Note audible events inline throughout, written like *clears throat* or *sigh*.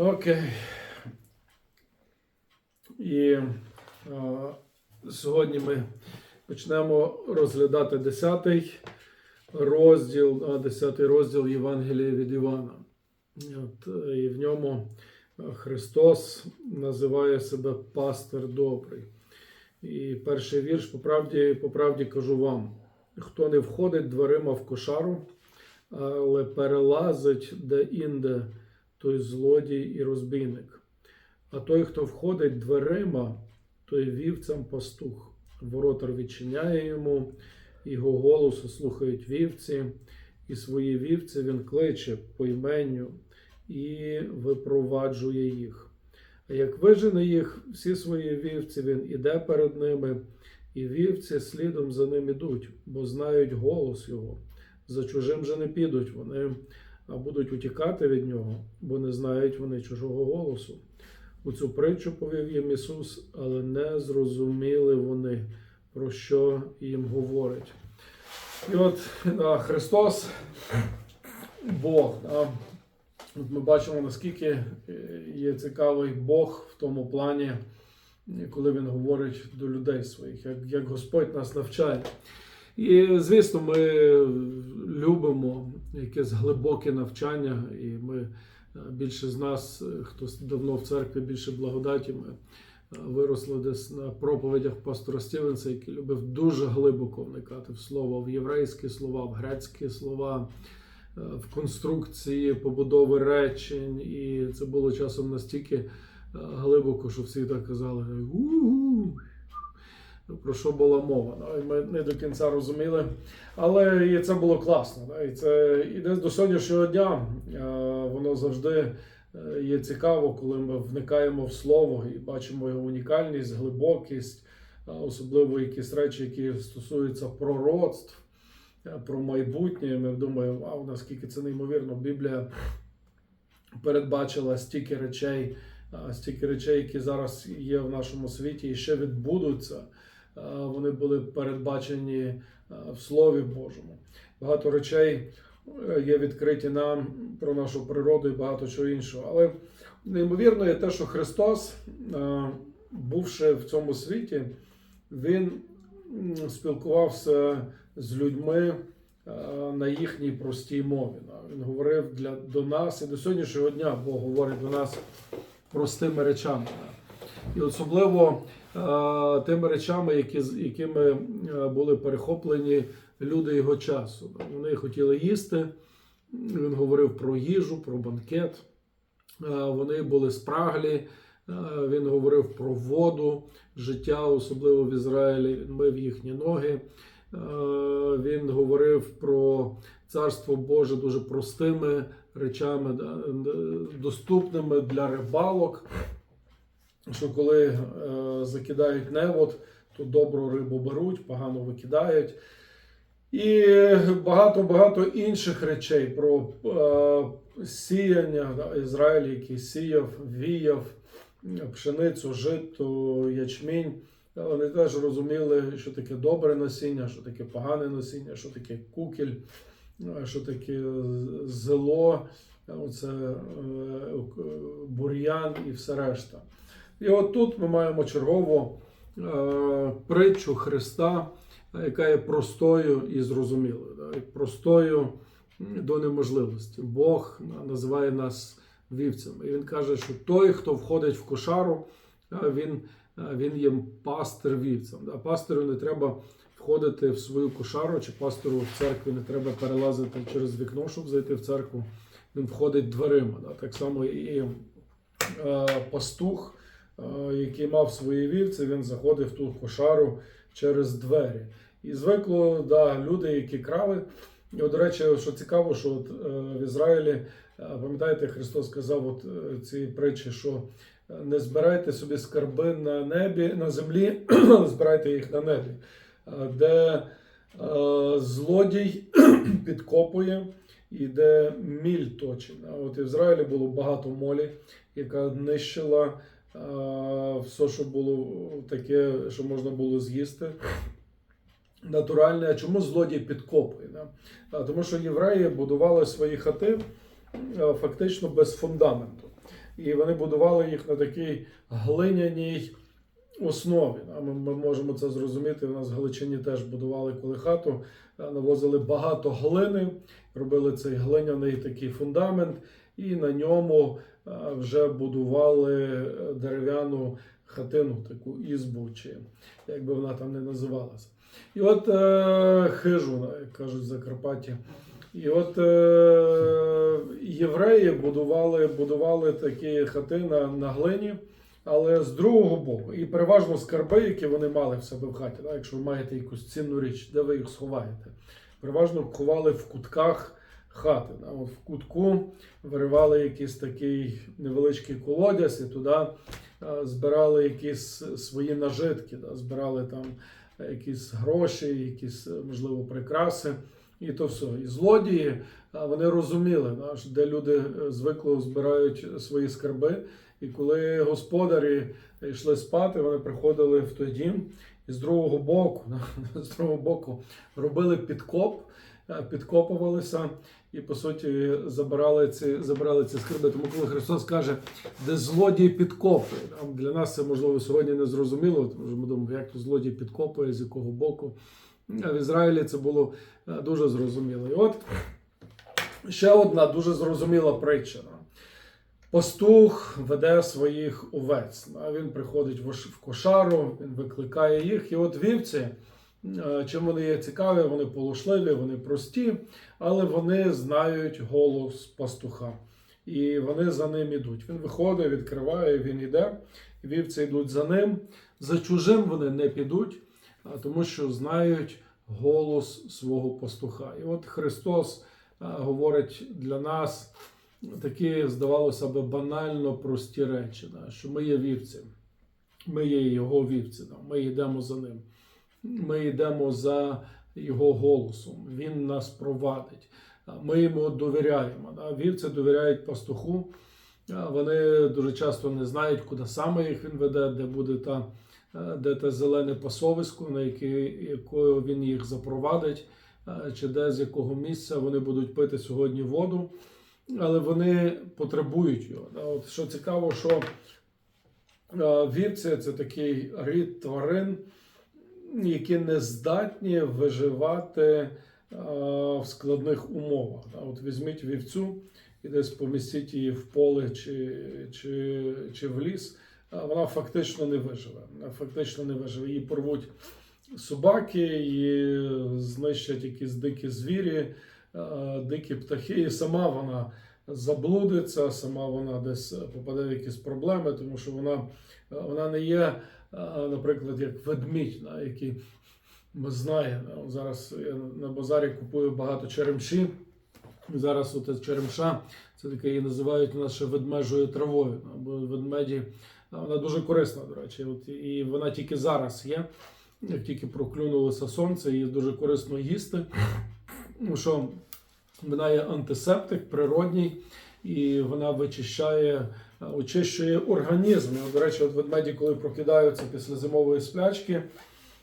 Окей. І е, сьогодні ми почнемо розглядати 10 розділ, а 10 розділ Євангелія від Івана. От, і в ньому Христос називає себе пастир добрий. І перший вірш, по правді, по правді кажу вам: хто не входить дверима в кошару, але перелазить де-інде, той злодій і розбійник. А той, хто входить дверима, той вівцям пастух. Воротар відчиняє йому, його голосу слухають вівці, і свої вівці він кличе по іменню і випроваджує їх. А як вижене їх, всі свої вівці, він іде перед ними, і вівці слідом за ним ідуть, бо знають голос його. За чужим же не підуть вони, будуть утікати від нього, бо не знають вони чужого голосу. У цю притчу повів їм Ісус, але не зрозуміли вони, про що їм говорить. І от а, Христос, Бог. Да, от ми бачимо, наскільки е, є цікавий Бог в тому плані, коли Він говорить до людей своїх, як, як Господь нас навчає. І, звісно, ми любимо якесь глибоке навчання, і ми е, більше з нас, е, хто давно в церкві, більше благодаті, ми е, виросли десь на проповідях пастора Стівенса, який любив дуже глибоко вникати в слово, в єврейські слова, в грецькі слова, в конструкції побудови речень. І це було часом настільки глибоко, що всі так казали. «У-у-у». Про що була мова? да, і Ми не до кінця розуміли. Але і це було класно. І це і десь до сьогоднішнього дня е, воно завжди е, є цікаво, коли ми вникаємо в слово і бачимо його унікальність, глибокість, особливо якісь речі, які стосуються пророцтв, е, про майбутнє. Ми думаємо, вау, наскільки це неймовірно. Біблія передбачила стільки речей, стільки речей, які зараз є в нашому світі і ще відбудуться. А, Вони були передбачені в Слові Божому. Багато речей е, є відкриті нам про нашу природу і багато чого іншого. Але неймовірно є те, що Христос, бувши в цьому світі, Він спілкувався з людьми на їхній простій мові. Він говорив для, до нас і до сьогоднішнього дня Бог говорить до нас простими речами. І особливо е, тими речами, які, якими е, були перехоплені люди його часу. Вони хотіли їсти. Він говорив про їжу, про банкет. Е, Вони були спраглі. Він говорив про воду, життя, особливо в Ізраїлі. Він мив їхні ноги. Він говорив про царство Боже дуже простими речами, доступними для рибалок що коли е, закидають невод, то добру рибу беруть, погано викидають. І багато-багато інших речей про е, сіяння Ізраїль, який сіяв, віяв пшеницю, жито, ячмінь. Вони теж розуміли, що таке добре насіння, що таке погане насіння, що таке кукіль, е, що таке зело, е, оце е, бур'ян і все решта. І от тут ми маємо чергову е, притчу Христа, яка є простою і зрозумілою, простою до неможливості. Бог називає нас вівцями. І він каже, що той, хто входить в кошару, е, він, е, він є пастир вівцям. Пастиру не треба входити в свою кошару, чи пастору в церкві не треба перелазити через вікно, щоб зайти в церкву. Він входить дверима. Так само і пастух який мав свої вівці, він заходив в ту кошару через двері. І звикло, да, люди, які крали. І, от, до речі, що цікаво, що от, е, в Ізраїлі, е, пам'ятаєте, Христос сказав от, е, ці притчі, що е, не збирайте собі скарби на небі, на землі, *clears throat* збирайте їх на небі, Е, де е, злодій *clears throat* підкопує і де міль точить. А от в Ізраїлі було багато молі, яка нищила все, що було таке, що можна було з'їсти. Натуральне, а чому злодій підкопує? Да? Тому що євреї будували свої хати фактично без фундаменту. і вони будували їх на такій глиняній основі. А Ми, ми можемо це зрозуміти. У нас в Галичині теж будували коли хату, навозили багато глини, робили цей глиняний такий фундамент, і на ньому вже будували е, дерев'яну хатину, таку ізбу, чи як би вона там не називалася. І от е, хижу, як кажуть в Закарпатті. І от е, євреї будували, будували такі хати на, глині, але з другого боку. І переважно скарби, які вони мали в себе в хаті, да, якщо ви маєте якусь цінну річ, де ви їх сховаєте, переважно ховали в кутках хати. Да. В кутку виривали якийсь такий невеличкий колодязь і туди е, збирали якісь свої нажитки, да, збирали там якісь гроші, якісь, е, можливо, прикраси. І то все. І злодії вони розуміли, да, де люди е, звикло збирають свої скарби. І коли господарі йшли спати, вони приходили в той дім і з другого боку, *laughs* з другого боку робили підкоп, е, підкопувалися і по суті забирали ці, забирали ці скарби. Тому коли Христос каже, де злодій підкопує, для нас це можливо сьогодні не зрозуміло, тому що ми думаємо, як то злодій підкопує, з якого боку. А в Ізраїлі це було е, дуже зрозуміло. І от ще одна дуже зрозуміла притча. Пастух веде своїх овець. Він приходить в кошару, він викликає їх. І от вівці, е, чим вони є цікаві, вони полушливі, вони прості, але вони знають голос пастуха. І вони за ним ідуть. Він виходить, відкриває, він йде. Вівці йдуть за ним. За чужим вони не підуть, тому що знають голос свого пастуха. І от Христос говорить для нас такі, здавалося б, банально прості речі, що ми є вівці, ми є його вівці, ми йдемо за ним, ми йдемо за його голосом, він нас провадить. Ми йому довіряємо. Вівці довіряють пастуху. Вони дуже часто не знають, куди саме їх він веде, де буде та е, де те зелене пасовисько, на яке, якою він їх запровадить, чи де з якого місця вони будуть пити сьогодні воду, але вони потребують його. От що цікаво, що вівці це такий рід тварин, які не здатні виживати в складних умовах. От візьміть вівцю і десь помістіть її в поле чи, чи, чи в ліс вона фактично не виживе. Фактично не виживе. Її порвуть собаки, її знищать якісь дикі звірі, дикі птахи, і сама вона заблудиться, сама вона десь попаде в якісь проблеми, тому що вона, вона не є, наприклад, як ведмідь, який ми знаємо. Зараз я на базарі купую багато черемші. Зараз от черемша, це таке її називають ще ведмежою травою. Бо ведмеді Вона дуже корисна, до речі. От, і вона тільки зараз є. Як тільки проклюнулося сонце, її дуже корисно їсти. Тому що вона є антисептик природній, і вона вичищає, очищує організм. І, До речі, от ведмеді, коли прокидаються після зимової сплячки,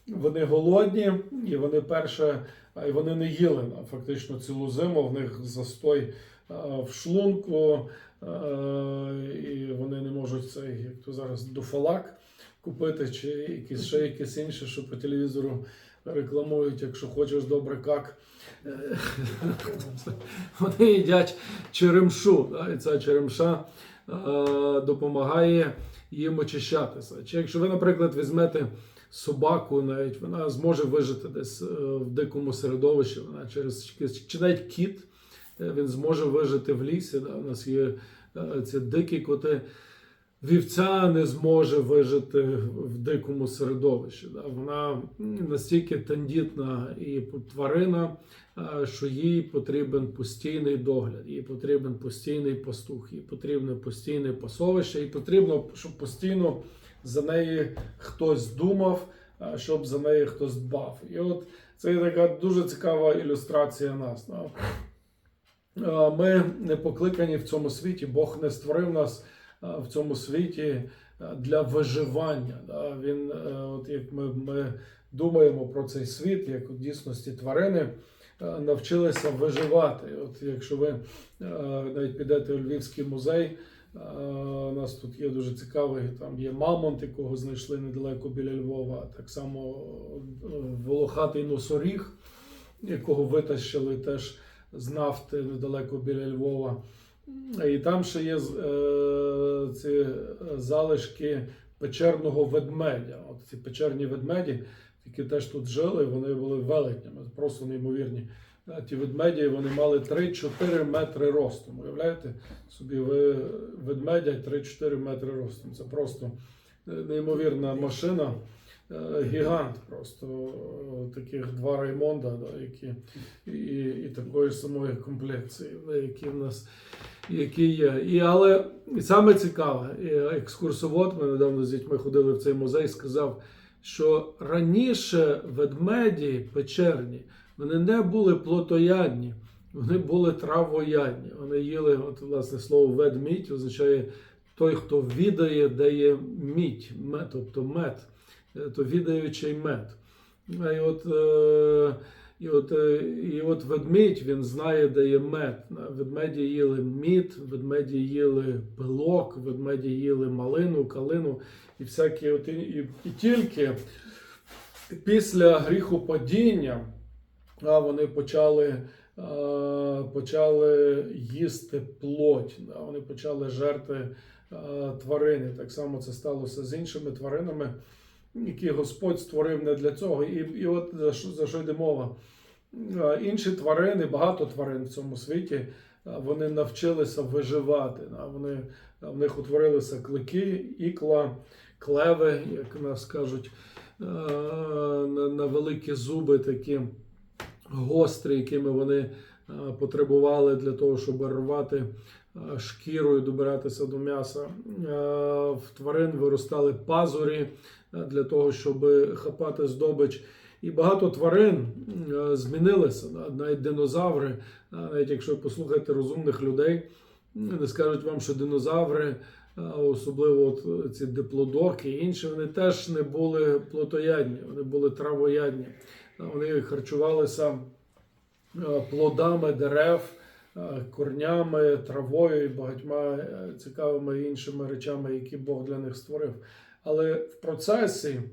вони голодні, і вони перше, а вони не їли фактично цілу зиму. В них застой в шлунку, і вони не можуть цей, як то зараз, дофалак купити, чи якісь ще якесь інше, що по телевізору рекламують, якщо хочеш добре как. Е, *laughs* Вони їдять черемшу, і ця черемша допомагає їм очищатися. Чи якщо ви, наприклад, візьмете собаку, навіть вона зможе вижити десь е, в дикому середовищі, вона через чи навіть кіт, е, він зможе вижити в лісі. Да? У нас є е, ці дикі коти. Вівця не зможе вижити в дикому середовищі. Да? Вона настільки тендітна і тварина, е, що їй потрібен постійний догляд, їй потрібен постійний пастух, їй потрібне постійне пасовище, їй потрібно, щоб постійно за неї хтось думав, е, щоб за неї хтось дбав. І от це така дуже цікава ілюстрація нас. Е, Ми не покликані в цьому світі, Бог не створив нас в цьому світі е, для виживання. Він, е, от як ми, ми думаємо про цей світ, як у дійсності тварини. е, Навчилися виживати. От якщо ви е, навіть підете у Львівський музей, Е, У нас тут є дуже цікавий, там є мамонт, якого знайшли недалеко біля Львова. Так само е, волохатий носоріг, якого витащили теж з нафти недалеко біля Львова. І там ще є е, ці залишки печерного ведмедя. От ці печерні ведмеді, які теж тут жили, вони були велетнями, просто неймовірні. Е, Ті ведмеді вони мали 3-4 метри ростом. Уявляєте собі, ви ведмедя 3-4 метри ростом. Це просто е, неймовірна машина. Е, Гігант просто е, таких два Раймонда, да, які і, і такої самої комплекції, які в нас які є. І, але і саме цікаве, екскурсовод, ми недавно з дітьми ходили в цей музей, сказав, що раніше ведмеді печерні, вони не були плотоядні, вони були травоядні. Вони їли, от власне слово ведмідь означає той, хто відає, де є мідь, мед, тобто мед, то відаючий мед. А І от, е, і от, е, і от ведмідь він знає, де є мед. Ведмеді їли мід, ведмеді їли пилок, ведмеді їли малину, калину і всякі. От, і, і, тільки після гріхопадіння а, вони почали, почали їсти плоть. Да, вони почали жерти тварини. Так само це сталося з іншими тваринами, які Господь створив не для цього. І, і от за що, за що йде мова? Інші тварини, багато тварин в цьому світі, вони навчилися виживати. Вони, в них утворилися клики, ікла, клеви, як нас кажуть, на, великі зуби такі гострі, якими вони потребували для того, щоб рвати шкіру і добиратися до м'яса. В тварин виростали пазурі для того, щоб хапати здобич. І багато тварин е, змінилися, навіть динозаври, е, навіть якщо послухаєте розумних людей, вони скажуть вам, що динозаври, е, особливо от ці диплодоки і інші, вони теж не були плотоядні, вони були травоядні. Вони харчувалися е, плодами дерев, е, корнями, травою і багатьма е, цікавими іншими речами, які Бог для них створив. Але в процесі е,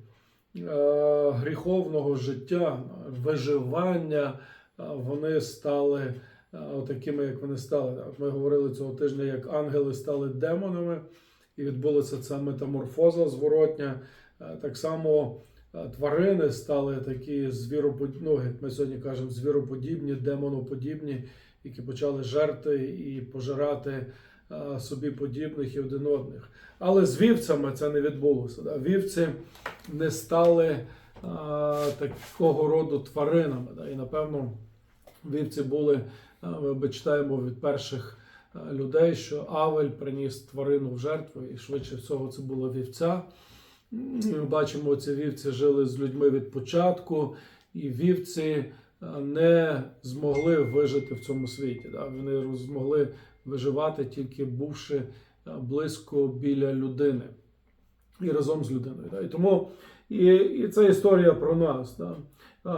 гріховного життя, виживання, е, вони стали е, такими, як вони стали. Ми говорили цього тижня, як ангели стали демонами, і відбулася ця метаморфоза зворотня. Так само тварини стали такі звіроподібні, ну, як ми сьогодні кажемо, звіроподібні, демоноподібні, які почали жерти і пожирати собі подібних і один одних. Але з вівцями це не відбулося. Да? Вівці не стали е, такого роду тваринами. Да? І напевно вівці були, ми читаємо від перших людей, що Авель приніс тварину в жертву, і швидше всього це була вівця. Ми бачимо, ці вівці жили з людьми від початку, і вівці не змогли вижити в цьому світі. Да? Вони змогли виживати тільки бувши близько біля людини і разом з людиною. Да? І тому і, і це історія про нас. Да?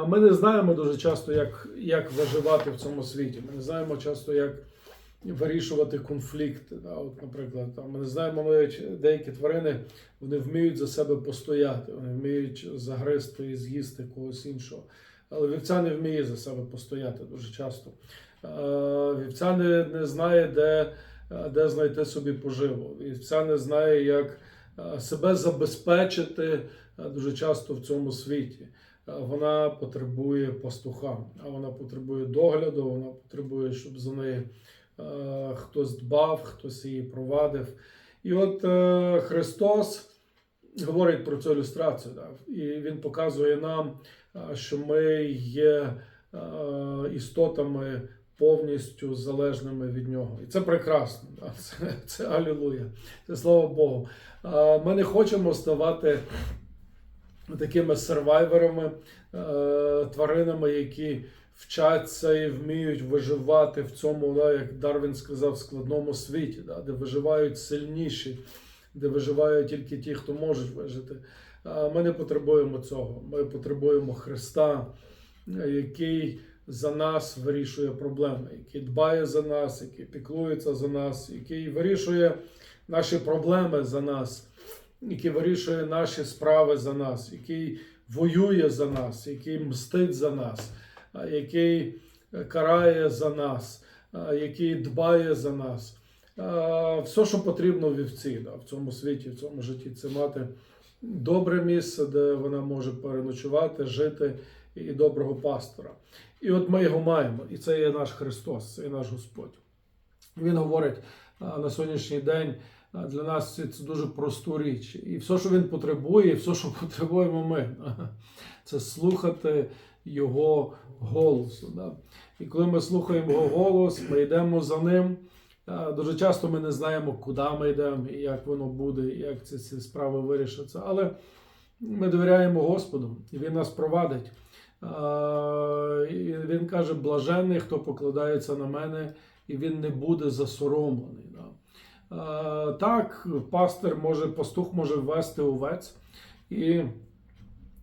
Ми не знаємо дуже часто, як, як виживати в цьому світі. Ми не знаємо часто, як вирішувати конфлікти. Да? От, наприклад, там, ми не знаємо навіть деякі тварини, вони вміють за себе постояти, вони вміють загризти і з'їсти когось іншого. Але вівця не вміє за себе постояти дуже часто. Е, Вівця не, не знає, де, де знайти собі поживу. Вівця не знає, як е, себе забезпечити е, дуже часто в цьому світі. Вона потребує пастуха, а вона потребує догляду, вона потребує, щоб за нею е, хтось дбав, хтось її провадив. І от Христос говорить про цю ілюстрацію. Да? І Він показує нам, що ми є істотами повністю залежними від нього. І це прекрасно. Да? *laughs* Це, це алілуя. Це слава Богу. Ми не хочемо ставати такими сервайверами, е, тваринами, які вчаться і вміють виживати в цьому, як Дарвін сказав, складному світі, де виживають сильніші, де виживають тільки ті, хто можуть вижити. Ми не потребуємо цього. Ми потребуємо Христа, який за нас вирішує проблеми, який дбає за нас, який піклується за нас, який вирішує наші проблеми за нас, який вирішує наші справи за нас, який воює за нас, який мстить за нас, який карає за нас, який дбає за нас. А, Все, що потрібно вівці да, в цьому світі, в цьому житті, це мати добре місце, де вона може переночувати, жити і доброго пастора. І от ми його маємо, і це є наш Христос, це є наш Господь. Він говорить на сьогоднішній день для нас це дуже просту річ. І все, що він потребує, і все, що потребуємо ми, *laughs* це слухати Його голосу. Да? І коли ми слухаємо Його голос, ми йдемо за ним. Дуже часто ми не знаємо, куди ми йдемо, і як воно буде, і як ці, ці справи вирішаться. Але ми довіряємо Господу, і Він нас провадить. І він каже: блаженний, хто покладається на мене, і він не буде засоромлений. Так, пастир може, пастух може ввести овець, і,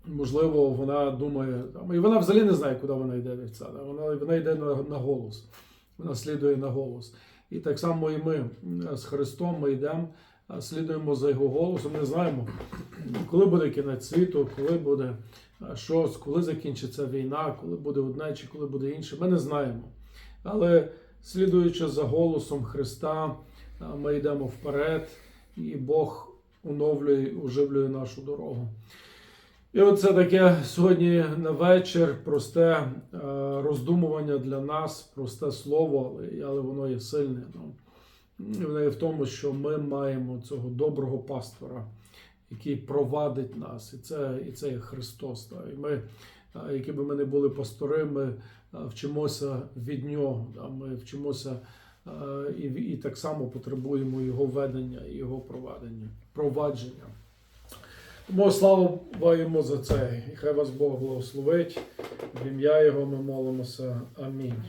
можливо, вона думає, і вона взагалі не знає, куди вона йде. Вона, вона йде на голос, вона слідує на голос. І так само і ми з Христом ми йдемо, слідуємо за його голосом, не знаємо, коли буде кінець світу, коли буде щось, коли закінчиться війна, коли буде одне чи коли буде інше. Ми не знаємо. Але слідуючи за голосом Христа, ми йдемо вперед, і Бог оновлює, оживлює нашу дорогу. І оце таке сьогодні на вечір просте е, роздумування для нас, просте слово, але, але воно є сильне. Ну, воно є в тому, що ми маємо цього доброго пастора, який провадить нас. І це, і це є Христос. Так. І ми, які би ми не були пастори, ми е, вчимося від нього. Да. Ми вчимося е, і, і так само потребуємо його ведення його провадення, провадження. Тому слава йому за це. І хай вас Бог благословить. В ім'я Його ми молимося. Амінь.